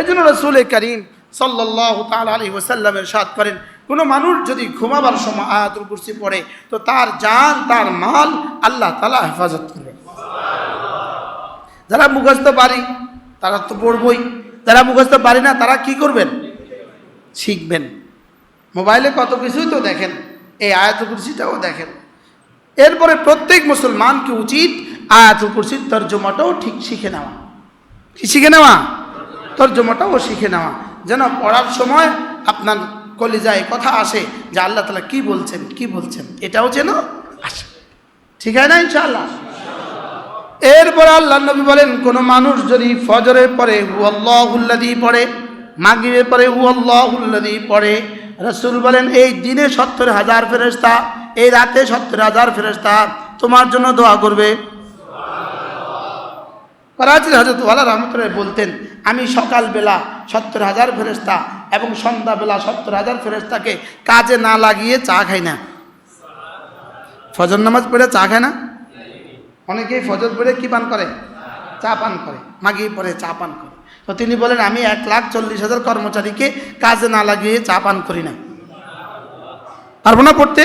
এই জন্য রসুল করিম সাল্লাহ তাল আলী ওসাল্লামের সাদ করেন, কোনো মানুষ যদি ঘুমাবার সময় আয়াতুল কুরসি পড়ে, তো তার জান, তার মাল আল্লাহ তালা হেফাজত করবে। যারা মুখস্থ পারি, তারা তো পড়বই। যারা মুখস্থ পারি না, তারা কি করবেন? শিখবেন। মোবাইলে কত কিছুই তো দেখেন, এই আয়াতুল কুরসিটাও দেখেন। এরপরে প্রত্যেক মুসলমানকে উচিত আয়াতুল কুরসির তর্জমাটাও ঠিক শিখে নেওয়া। কি শিখে নেওয়া? তর্জমাটাও শিখে নেওয়া। যেন পড়ার সময় আপনার কলিজায় কথা আসে যে আল্লাহ তালা কি বলছেন কি বলছেন, এটাও যেন আসে। ঠিক আছে না ইনশাআল্লাহ? এরপর আল্লাহ নবী বলেন, কোনো মানুষ যদি ফজরের পরে হুল্লাদি পড়ে মাগিবের পরে হুল্লাদি পড়ে, রসুল বলেন, এই দিনে সত্তর হাজার ফেরস্তা এই রাতে সত্তর হাজার ফেরেস্তা তোমার জন্য দোয়া করবে। করাচির হজরত ওয়ালা রহমতুল্লাহ বলতেন, আমি সকালবেলা সত্তর হাজার ফেরেস্তা এবং সন্ধ্যাবেলা সত্তর হাজার ফেরেস্তাকে কাজে না লাগিয়ে চা খাই না। ফজর নামাজ পড়ে চা খায় না? অনেকেই ফজর পড়ে কি পান করে? চা পান করে মাগিয়ে পরে চা পান করে। তো তিনি বলেন, আমি এক লাখ চল্লিশ হাজার কর্মচারীকে কাজে না লাগিয়ে চা পান করি না। পারব না পড়তে?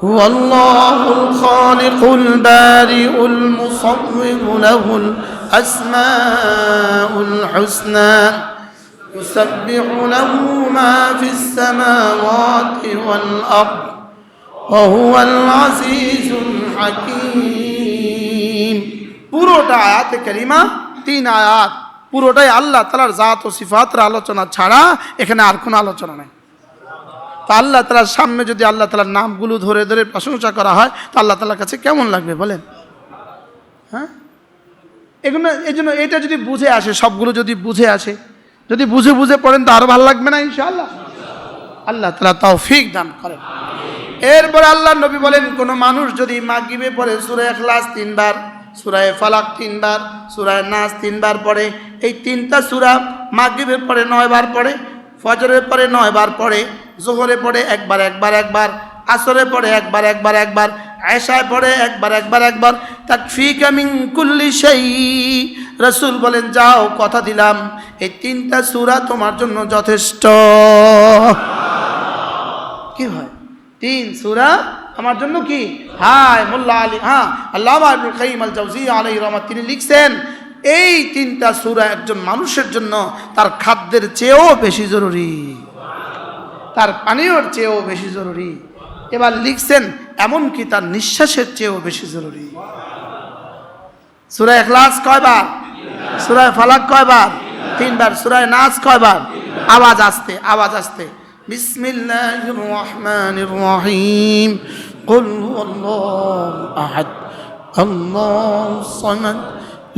هو الله الخالق البارئ المصور له الأسماء الحسنى يسبح له ما في السماوات والأرض وهو العزيز الحكيم পুরোটা আয়াতে কারিমা তিন আয়াত পুরোটাই আল্লাহ তালার জাত ও সিফাতের আলোচনা ছাড়া এখানে আর কোনো আলোচনা নাই তো আল্লাহ তালার সামনে যদি আল্লাহ তালার নামগুলো ধরে ধরে প্রশংসা করা হয়, তো আল্লাহ তালার কাছে কেমন লাগবে বলেন? হ্যাঁ? এগুলো, এই জন্য এটা যদি বুঝে আসে, সবগুলো যদি বুঝে আসে, যদি বুঝে বুঝে পড়েন তো আরও ভালো লাগবে না ইনশাআল্লাহ? আল্লাহ তালা তাও ফিক দান করেন। এরপরে আল্লাহ নবী বলেন, কোনো মানুষ যদি মাগিবে পড়ে, সুরে এখলাস তিনবার সুরায় ফালাক তিনবার সুরায় নাচ তিনবার পড়ে, এই তিনটা সুরা মাগিবের পরে নয়বার পড়ে ফজরের পরে নয়বার পড়ে, জোহরে পড়ে একবার একবার একবার, আসরে পড়ে একবার একবার একবার, আয়সায় পড়ে একবার একবার একবার তাকফি কামিং কুল্লি সেই রসুল বলেন, যাও, কথা দিলাম, এই তিনটা সুরা তোমার জন্য যথেষ্ট। কি হয়? তিন সুরা আমার জন্য কি? হায়, মোল্লা আলী হ্যাঁ আল্লাহ আবুল কাইম আল জাউজি আলাই রহমত তিনি লিখছেন এই তিনটা সুরা একজন মানুষের জন্য তার খাদ্যের চেয়েও বেশি জরুরি তার পানীয়র চেয়েও বেশি জরুরি এবার লিখছেন এমনকি তার নিঃশ্বাসের চেয়েও বেশি জরুরি সুরায় এখলাস কয়বার সুরায় ফালাক কয়বার তিনবার সুরায় নাচ কয়বার আওয়াজ আসতে আওয়াজ আসতে বিসমিল্লাহির রহমানির রহিম قل هو الله أحد الله الصمد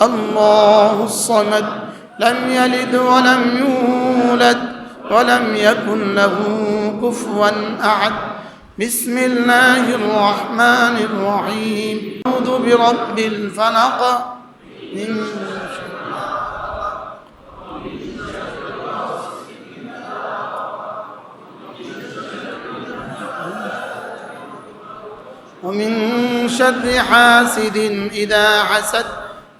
الله الصمد لم يلد ولم يولد ولم يكن له كفوا أحد. بسم الله الرحمن الرحيم. أعوذ برب الفلق. من ومن شر حاسد إذا حسد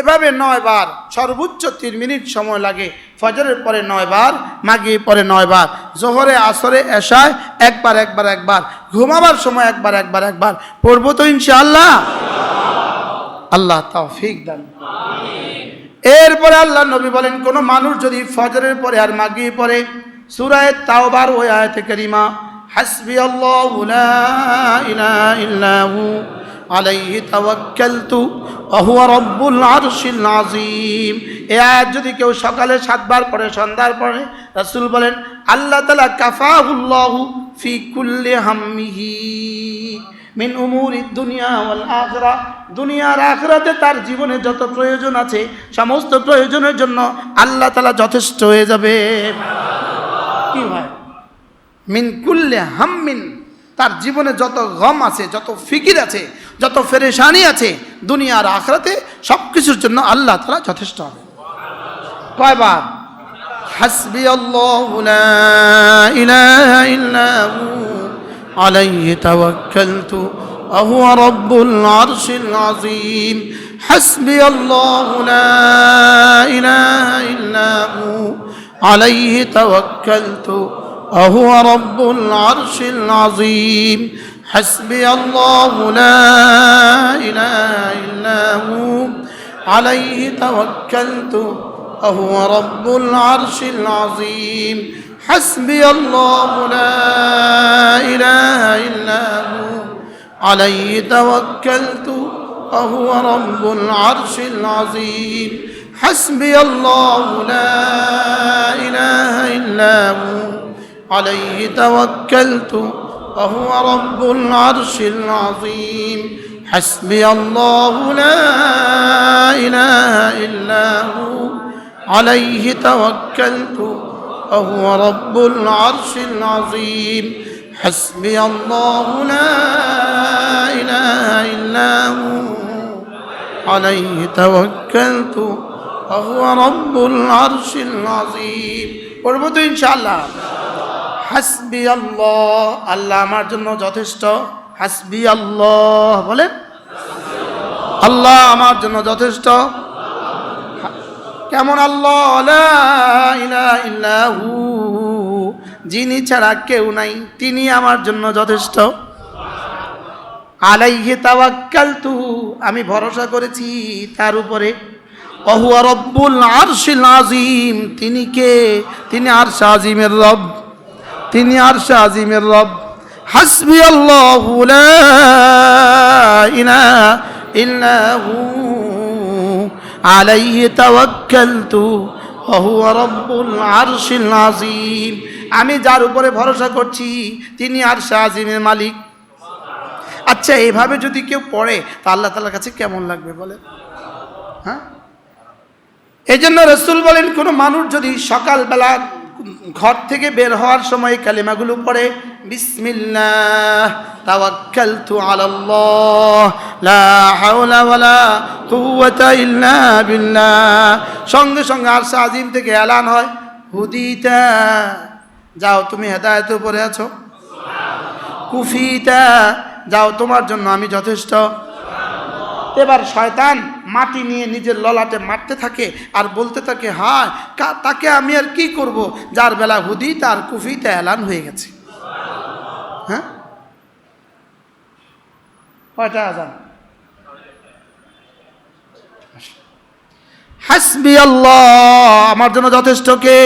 এভাবে নয় বার, সর্বোচ্চ তিন মিনিট সময় লাগে। ফজরের পরে নয় বার মাগিয়ে পরে নয় বার, জোহরে, আসরে এসায় একবার একবার একবার, ঘুমাবার সময় একবার একবার একবার। পড়ব তো ইনশাআল্লাহ? আল্লাহ তৌফিক দেন। এরপরে আল্লাহ নবী বলেন, কোনো মানুষ যদি ফজরের পরে আর মাগিয়ে পরে সুরায় তাওবার ওই আয়তে কেরিমা আল্লাহ লা ইলাহা ইল্লা হু আলাইহি তাওয়াক্কালতু ওয়া হুয়া রাব্বুল আরশিল আযীম এই আয়াত যদি কেউ সকালে সাতবার পড়ে, সন্ধ্যার পরে রাসূল বলেন, আল্লাহ তাআলা কাফাহুল্লাহু ফি কুল্লি হাম্মিহি মিন উমুরি দুনিয়া ওয়াল আখরা। দুনিয়ার আখরাতে তার জীবনে যত প্রয়োজন আছে, সমস্ত প্রয়োজনের জন্য আল্লাহ তালা যথেষ্ট হয়ে যাবে। মিন কুল্লে হাম্মিন তার জীবনে যত গম আছে যত ফিকির আছে যত ফেরেশানি আছে দুনিয়ার আখরাতে সব কিছুর জন্য আল্লাহ তালা যথেষ্ট হবে কয়বার হাসবি আল্লাহ লা ইলাহা ইল্লা হু عليه توكلت وهو رب العرش العظيم حسبي الله لا إله إلا هو عليه توكلت وهو رب العرش العظيم. حسبي الله لا إله إلا هو. عليه توكلت وهو رب العرش العظيم. حسبي الله لا إله إلا هو. عليه توكلت وهو رب العرش العظيم. حسبي الله لا إله إلا هو. عليه توكلت وهو رب العرش العظيم. حسبي الله لا إله إلا هو. عليه توكلت وهو رب العرش العظيم. حسبي الله لا إله إلا هو. عليه توكلت وهو رب العرش العظيم. وربطوا إن شاء الله হাসবি আল্লাহ। আল্লাহ আমার জন্য যথেষ্ট। হাসবি আল্লাহ বলেন আল্লাহ আমার জন্য যথেষ্ট। কেমন আল্লাহ? ইল্লাহু। যিনি ছাড়া কেউ নাই, তিনি আমার জন্য যথেষ্ট। আলাইহি তাওয়াক্কালতু। আমি ভরসা করেছি তার উপরে। অহুয়া রব্বুল আরশিল আজিম তিনি কে? তিনি আরশ আজিমের রব। তিনি আরশ আজিমের রব। হাসবি আজিম আমি যার উপরে ভরসা করছি, তিনি আর আজিমের মালিক। আচ্ছা এইভাবে যদি কেউ পড়ে, তা আল্লাহ তালার কাছে কেমন লাগবে বলে হ্যাঁ? এই জন্য রসুল বলেন, কোনো মানুষ যদি সকালবেলা ঘর থেকে বের হওয়ার সময় কালিমাগুলো পড়ে বিসমিল্লাহ তাওয়াক্কালতু আলাল্লাহ লা হাওলা ওয়ালা কুওয়াতা ইল্লা বিল্লাহ। সঙ্গে সঙ্গে আরশ আজিম থেকে এলান হয় হুদিতা যাও তুমি হেদায়েত উপরে আছো। কুফিতা যাও তোমার জন্য আমি যথেষ্ট। এবার শয়তান মাটি নিয়ে নিজের ললাটে মারতে থাকে আর বলতে থাকে, হায় তাকে আমি আর কি করব? যার বেলা হুদি তার কুফিতে এলান হয়ে গেছে। হ্যাঁ? কয়টা আজান? হাসবি আল্লাহ, আমার জন্য যথেষ্ট কে?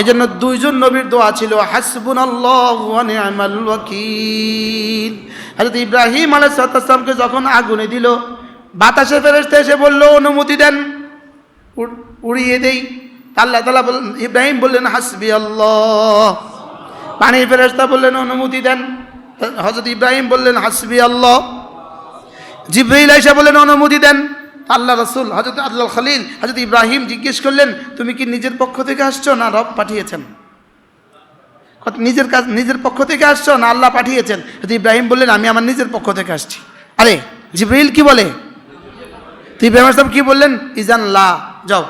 এই জন্য দুইজন নবীর দোয়া ছিল হাসবুন আল্লাহ হযরত ইব্রাহিম আলাইহিস সালামকে যখন আগুনে দিল বাতাসে ফেরেশতা এসে বলল, অনুমতি দেন। উড়- উড়িয়ে দেই। আল্লাহ তালা বললেন ইব্রাহিম বললেন, হাসবি আল্লাহ। পানির ফেরেশতা বললেন, অনুমতি দেন। হযরত ইব্রাহিম বললেন, হাসবি আল্লাহ। জিব্রাইল আইসা বললেন, অনুমতি দেন। আল্লাহ রসুল হজরত আল্লাহ খলিল হজরত ইব্রাহিম জিজ্ঞেস করলেন, তুমি কি নিজের পক্ষ থেকে আসছো না রব পাঠিয়েছেন? নিজের কাজ, নিজের পক্ষ থেকে আসছো না আল্লাহ পাঠিয়েছেন? হজরত ইব্রাহিম বললেন, আমি আমার নিজের পক্ষ থেকে আসছি। আরে, জিব্রাইল কি বলে? তো ইব্রাহিম আসলাম কি বললেন? ইজান লা যাও।